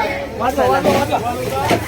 आहेत चला अशा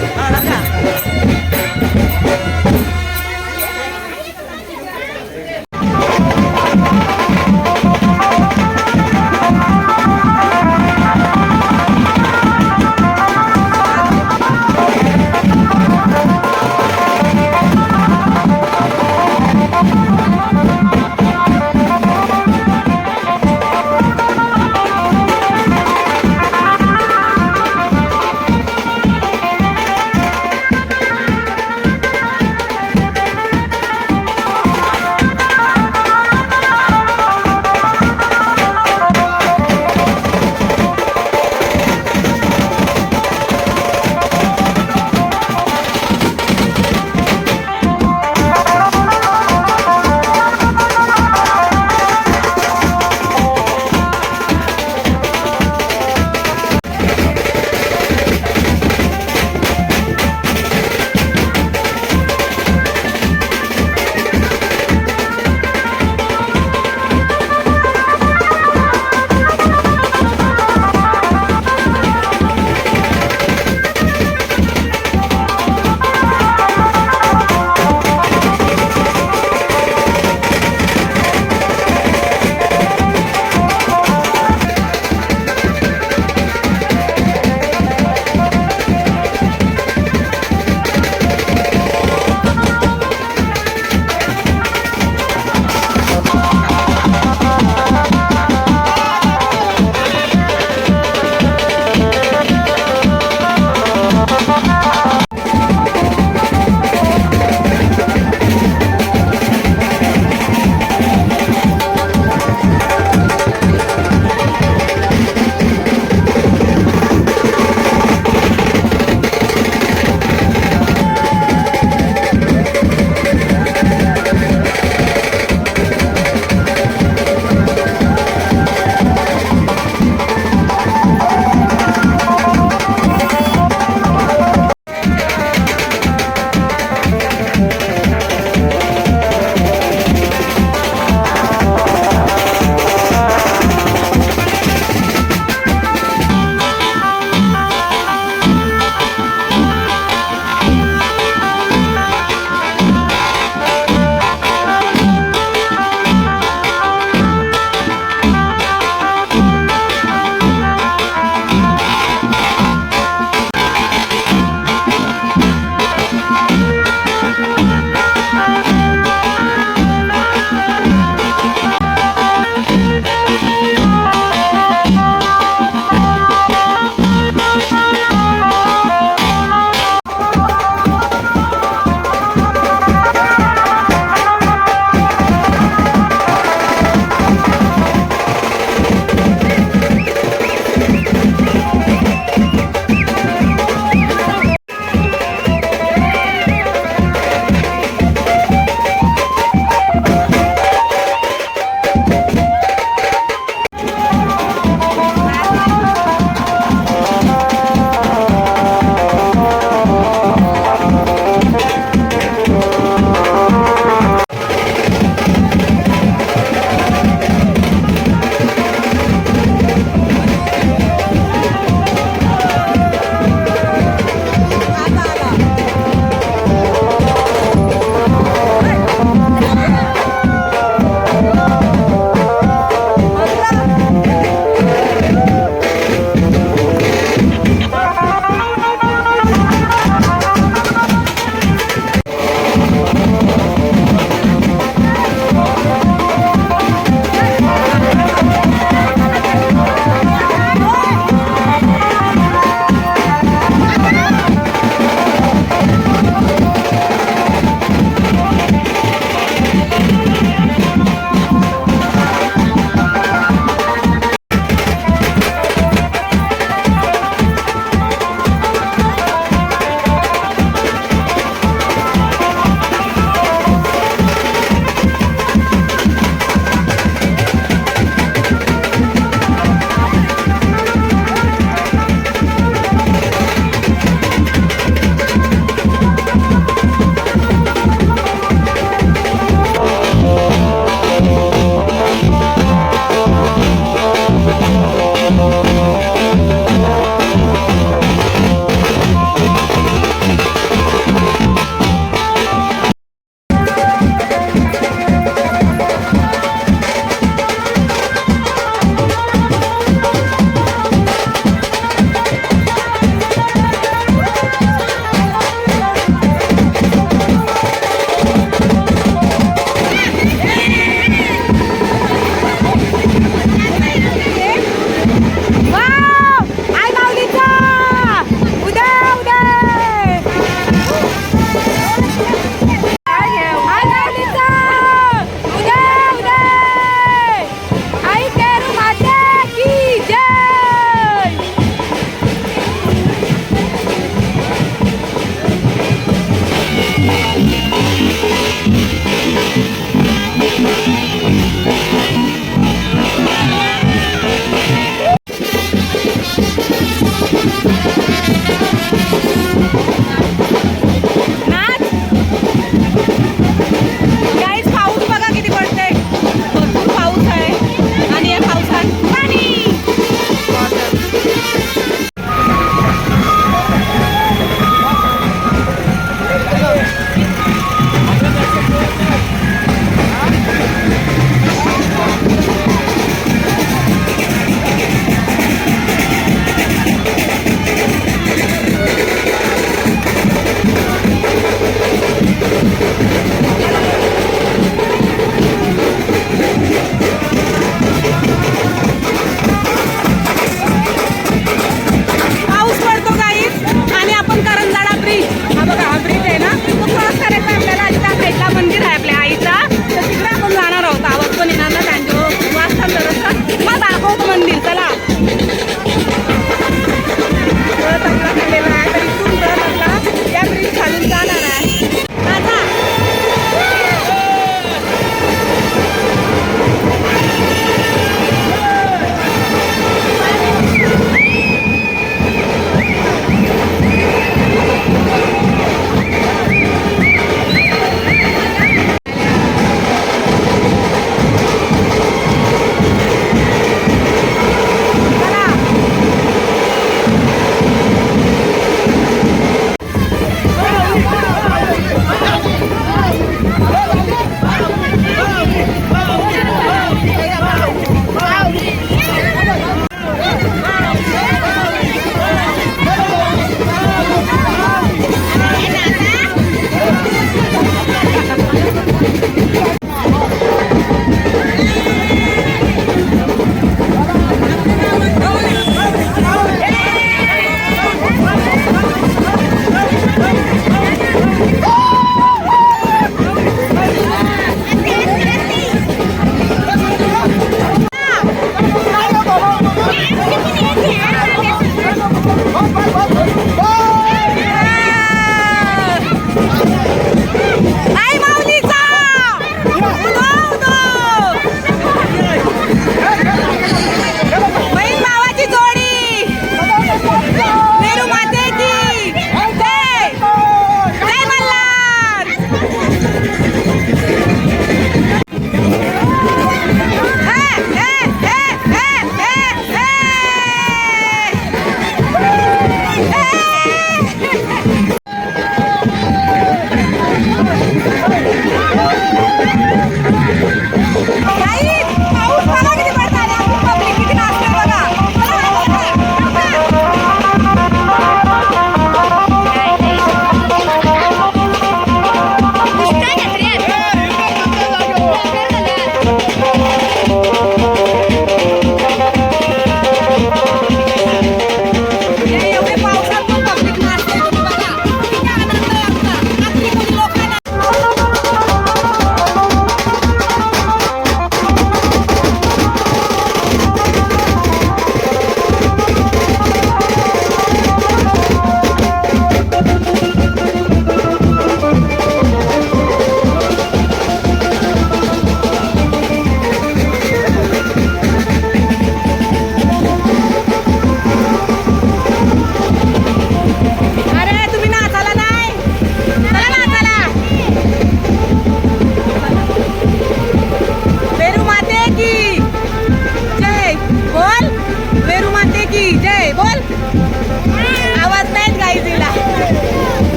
哎。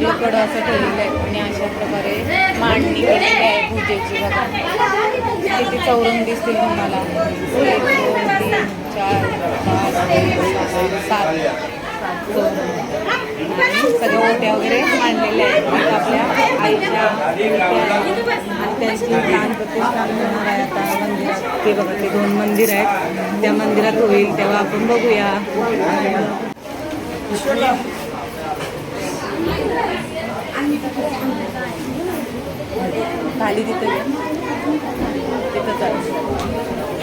सगळीकडं असं ठेवलेलं आहे. आणि अशा प्रकारे मांडणी केलेली आहे पूजेची बघा. किती चौरंग दिसतील तुम्हाला. एक दोन तीन चार पाच सात चौरंग सगळ्या ओट्या वगैरे मांडलेल्या आहेत. आपल्या आईच्या ओट्या आणि त्यांची प्राण प्रतिष्ठान होणार आहे आता मंदिरात. ते बघा ते दोन मंदिर आहेत. त्या मंदिरात होईल तेव्हा आपण बघूया. खाली तिथं. तिथं.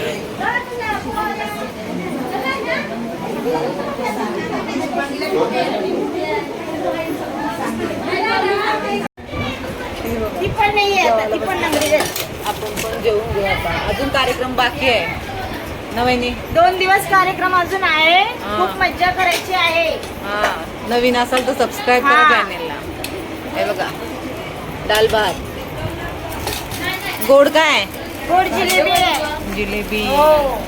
आपण पण जेवून घेऊ आता. अजून कार्यक्रम बाकी आहे. नवीन दोन दिवस कार्यक्रम अजून आहे. खूप मज्जा करायची आहे. हा. नवीन असाल तर सबस्क्राईब करा हा. हे बघा. दाल भात. गोड काय? गोड जिलेबी जिलेबी. हो.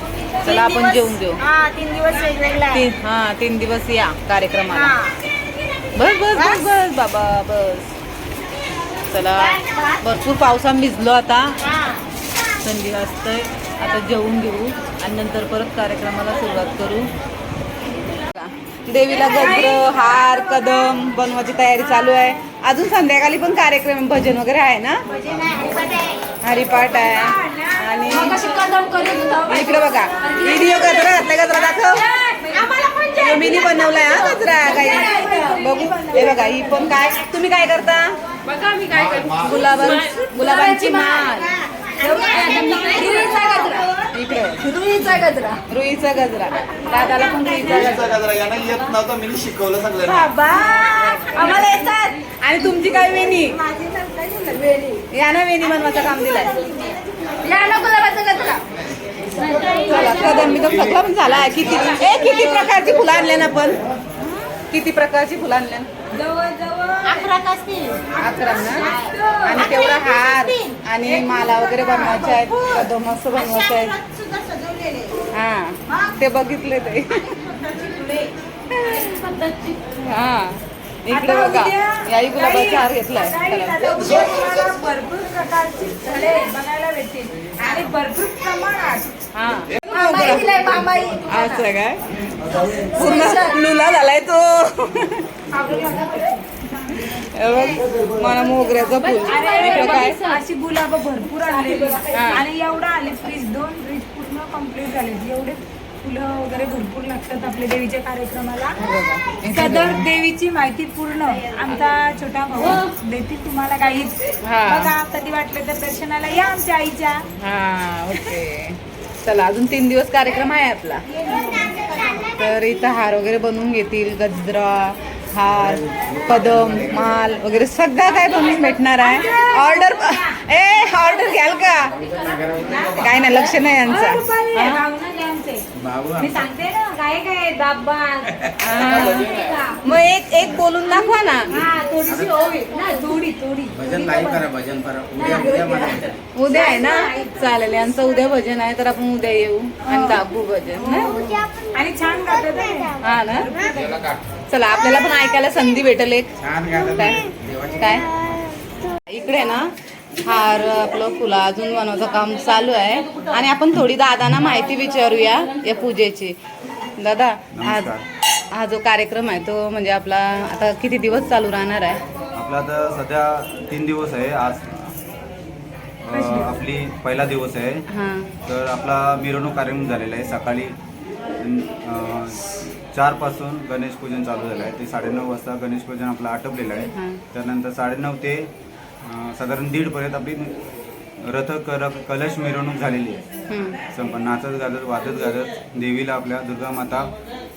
चला आपण जेवून घेऊ. हा तीन दिवस वेगवेगळा हा तीन दिवस या कार्यक्रमाला. बस बस बस बस. बाबा बस. चला भरपूर पावसात भिजलो आता. थंडी वाजतंय. आता जेवून घेऊ आणि नंतर परत कार्यक्रमाला सुरुवात करू. देवीला गजर हार कदम बनवायची तयारी चालू आहे. अजून संध्याकाळी पण कार्यक्रम भजन वगैरे आहे ना? हरिपाठ आहे. आणि इकडे बघा व्हिडिओ गजरा घातला गजरा दाखव. मिनी बनवलाय हा गजरा काही बघू. हे बघा ही पण काय? तुम्ही काय करता? गुलाबा गुलाबांची माळ. इकडे. रुईचा गजरा. दादाला पण रुईचा गजरा. यांना येत नव्हतं मी शिकवलं सगळ्यांना. बाबा. आम्हाला येतात. आणि तुमची काय वेणी? या ना वेणी बनवायचं काम दिलंय. चला कदम बिदम सगळं पण झाला किती ए किती प्रकारची फुलं आणल्या ना पण? किती प्रकारची फुलं आणल्या? अकरा ना? आणि तेवढा हार आणि माला वगैरे बनवायच्या आहेत. कदम असं बनवायचं आहे सुद्धा सजवलेले हा. ते बघितले ते हा. इकडे बघा. याही गुलाबाचा हार घेतलाय. भरपूर प्रकारची फळे बघायला भेटतील. आणि भरपूर प्रमाणात. हा. मामाई दिलाय मामाई. असं काय? पूर्ण लुला झालाय तो. हे बघ, मला मोगऱ्याचं फुल. इकडे काय? अशी गुलाब भरपूर आणलेली हा. आणि एवढं आले फ्रीज दोन फ्रीज पूर्ण कंप्लीट झाले एवढे फुलं वगैरे भरपूर लागतात आपल्या देवीच्या कार्यक्रमाला. सदर देवीची माहिती पूर्ण. आमचा छोटा भाऊ देतील तुम्हाला काहीच हा. बघा कधी वाटलं तर दर्शनाला या आमच्या आईच्या. हा ओके. चला अजून तीन दिवस कार्यक्रम आहे आपला. तर इथं हार वगैरे बनवून घेतील गजरा हार कदम माल वगैरे सगळं काय बनवून भेटणार आहे. ऑर्डर ए ऑर्डर घ्याल का? काय नाही लक्ष नाही यांचा. आमचे मी सांगते ना काय काय हा. मग एक एक बोलून दाखवा ना. हा थोडीशी ओवी. ना थोडी थोडी भजन लाईव्ह करा भजन करा. उद्या उद्या मला उद्या आहे ना? चालेल यांचं उद्या भजन आहे तर आपण उद्या येऊ आणि दाखवू भजन ना? आणि छान गातात हं. हा ना? चला आपल्याला पण ऐकायला संधी भेटेल एक. छान गातात. काय? देवाची काय? इकडे ना? हार आपलं फुलं अजून बनवायचं काम चालू आहे. आणि आपण थोडी दादांना माहिती विचारूया या पूजेची. दादा आज. हा जो कार्यक्रम आहे तो म्हणजे आपला आता किती दिवस चालू राहणार आहे? आपला आता सध्या तीन दिवस आहे. आज अ, आपली पहिला दिवस आहे. हां. तर आपला मिरवणूक कार्यक्रम झालेला आहे. सकाळी अ, चारपासून गणेश पूजन चालू झालं आहे. ते साडेनऊ वाजता गणेश पूजन आपलं आटपलेलं आहे. हां. त्यानंतर साडेनऊ ते साधारण दीडपर्यंत आपली रथ कर कलश मिरवणूक झालेली आहे. संपन्न नाचत गाजत वाजत गाजत देवीला आपल्या दुर्गा माता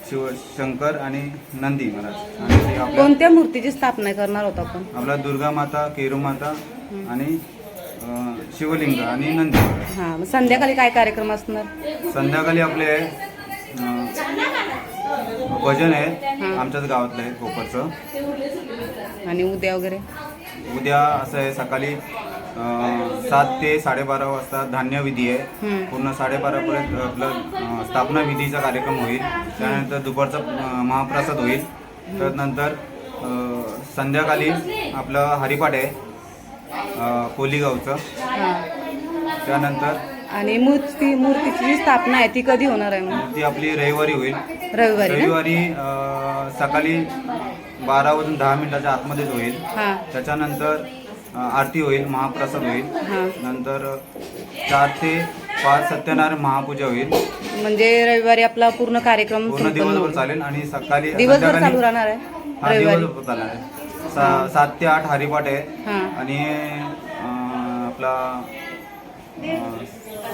शिव शंकर आणि नंदी महाराज. आणि कोणत्या मूर्तीची स्थापना करणार होता आपण? आपला दुर्गा माता केरू माता आणि शिवलिंग आणि नंदी हां संध्याकाळी काय कार्यक्रम असणार? संध्याकाळी आपले भजन आहे आमच्याच गावातलं आहे कोपरचं. आणि उद्या वगैरे? उद्या असं आहे सकाळी अ, सात ते साडेबारा वाजता धान्य विधी आहे. पूर्ण साडेबारापर्यंत आपलं अ, स्थापना विधीचा कार्यक्रम होईल. त्यानंतर दुपारचा अ, महाप्रसाद होईल. तर नंतर अ, संध्याकाळी आपलं हरिपाठ आहे अ, कोलीगावचं. हां. त्यानंतर आणि मूर्ती मूर्तीची जी स्थापना आहे ती कधी होणार आहे मग? ती आपली रविवारी होईल. रविवारी ना? रविवारी अ, सकाळी बारा वाजून दहा मिनिटाच्या आतमध्येच होईल. हां. त्याच्यानंतर अ, आरती होईल महाप्रसाद होईल. हां. नंतर चार ते पाच सत्यनारायण महापूजा होईल. म्हणजे रविवारी आपला पूर्ण कार्यक्रम पूर्ण संपन्न दिवसभर होईल. चालेल आणि सकाळी दिवसभर संध्याकाळी- चालू राहणार आहे? हा रविवारी. दिवसभर चालणार आहे. सा- सात ते आठ हरिपाठ आहे. हां. आणि अ, आपला अ,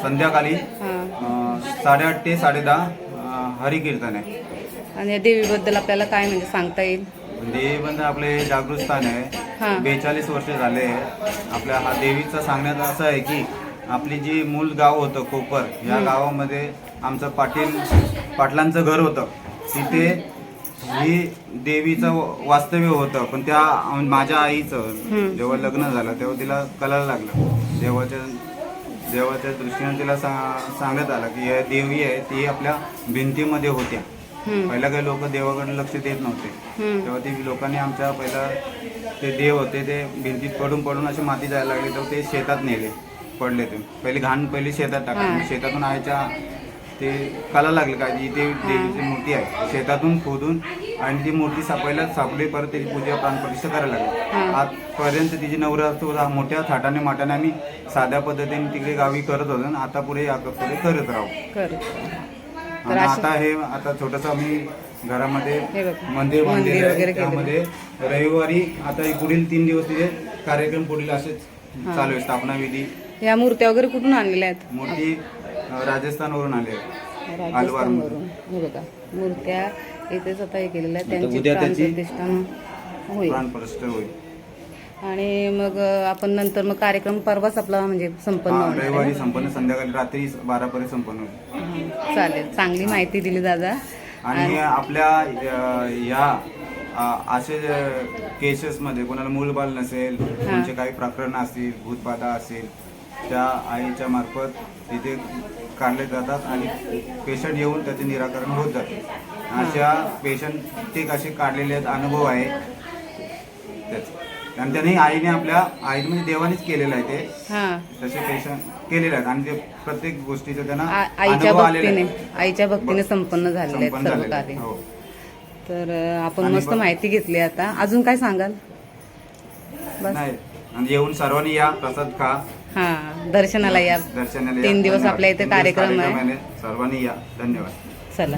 संध्याकाळी हां. अ, साडेआठ ते साडेदहा अ, हरिकीर्तन आहे. आणि या देवीबद्दल आपल्याला काय म्हणजे सांगता येईल? देवीबंद आपले जागृत स्थान हा. आहे बेचाळीस वर्ष झाले आपल्या हा देवीचं सांगण्यात असं आहे की आपली जी मूळ गाव होतं कोपर या गावामध्ये आमचं पाटील पाटलांचं घर होतं. तिथे ही देवीचं वास्तव्य होतं पण त्या माझ्या आईचं जेव्हा लग्न झालं तेव्हा तिला कळायला लागलं. देवाच्या देवाच्या दृष्टीने तिला सा सांगण्यात आलं की या देवी आहे ती आपल्या भिंतीमध्ये होत्या. पहिला काही लोक देवाकडे लक्ष देत नव्हते. तेव्हा ती लोकांनी आमच्या पहिला ते देव होते ते भिंतीत पडून पडून अशी माती जायला लागली तर ते शेतात नेले पडले ते. पहिले घाण पहिली शेतात टाकली. मग शेतातून आयच्या ते कला लागले काय इथे देवीची मूर्ती आहे शेतातून खोदून आणि ती मूर्ती सापडल्या सापडली परत त्याची पूजा प्राणप्रतिष्ठा करायला लागली. आजपर्यंत तिची नवरात्र मोठ्या थाटाने माटाने आम्ही साध्या पद्धतीने तिकडे गावी करत होतो आणि आता पुढे या पुढे करत राहू. तर आणि आता हे आता छोटस आम्ही घरामध्ये हे बघ, मंदिर मंदिर बांधलेलं वगैरे आहे केलेलं. त्यामध्ये रविवारी आता हे पुढील तीन दिवस तिथे कार्यक्रम पुढील असेच चालू आहे स्थापना विधी. या मूर्त्या वगैरे कुठून आणलेल्या आहेत? मोठी अ, राजस्थानवरून आले. राजस्थानवरून. हे बघा मूर्त्या इथेच आता हे केलेल्या आहेत. त्यांची उद्या त्याची- प्राणप्रतिष्ठा होईल. प्राणप्रतिष्ठा होईल. आणि मग आपण नंतर मग कार्यक्रम परवाच आपला म्हणजे संपन्न हा, होणार आहे रविवारी संपन्न संध्याकाळी रात्री बारापर्यंत संपन्न होईल. हा, चालेल. चांगली माहिती दिली दादा. आणि आपल्या अ, या अ, असे केसेसमध्ये कोणाला मूलबाल नसेल कोणचे काही प्रकरण असतील भूतबाधा असेल त्या आईच्या मार्फत तिथे काढले जातात आणि पेशंट येऊन त्याचे निराकरण होत जाते. अशा पेशंट ते कसे काढलेले आहेत अनुभव आहे त्याचे. आणि त्यांनी आईने आपल्या आई म्हणजे देवानेच केलेलं आहे ते. हा. तसे पेशंट केलेले आहेत. आणि ते प्रत्येक गोष्टीचा त्यांना आ- आईच्या अनुभव आलेला भक्तीने आहे. आईच्या भक्तीने संपन्न झालेले आहेत संपन्न सर्व झालेलं आहे. कार्य. हो. तर अं, आपण आणि मस्त बघ- माहिती घेतली आता. अजून काय सांगाल? बस. नाही. आणि येऊन सर्वांनी या प्रसाद खा. हा दर्शनाला या. दर्शनाला या. तीन दिवस धन्यवाद. आपल्या इथे तीन दिवस कार्यक्रम आहे. सर्वांनी या. धन्यवाद. चला.